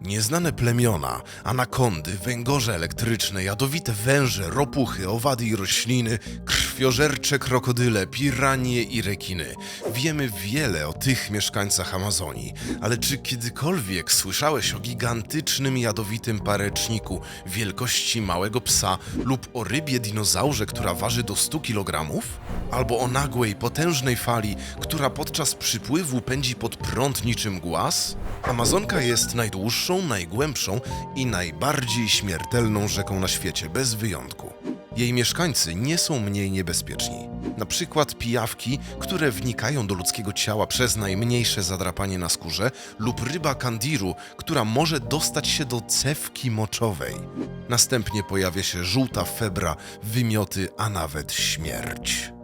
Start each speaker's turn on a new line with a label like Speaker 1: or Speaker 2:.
Speaker 1: Nieznane plemiona, anakondy, węgorze elektryczne, jadowite węże, ropuchy, owady i rośliny, krwiożercze krokodyle, piranie i rekiny. Wiemy wiele o tych mieszkańcach Amazonii, ale czy kiedykolwiek słyszałeś o gigantycznym jadowitym pareczniku wielkości małego psa lub o rybie dinozaurze, która waży do 100 kg? Albo o nagłej, potężnej fali, która podczas przypływu pędzi pod prąd niczym głaz? Amazonka jest najdłuższą, najgłębszą i najbardziej śmiertelną rzeką na świecie, bez wyjątku. Jej mieszkańcy nie są mniej niebezpieczni. Na przykład pijawki, które wnikają do ludzkiego ciała przez najmniejsze zadrapanie na skórze, lub ryba kandiru, która może dostać się do cewki moczowej. Następnie pojawia się żółta febra, wymioty, a nawet śmierć.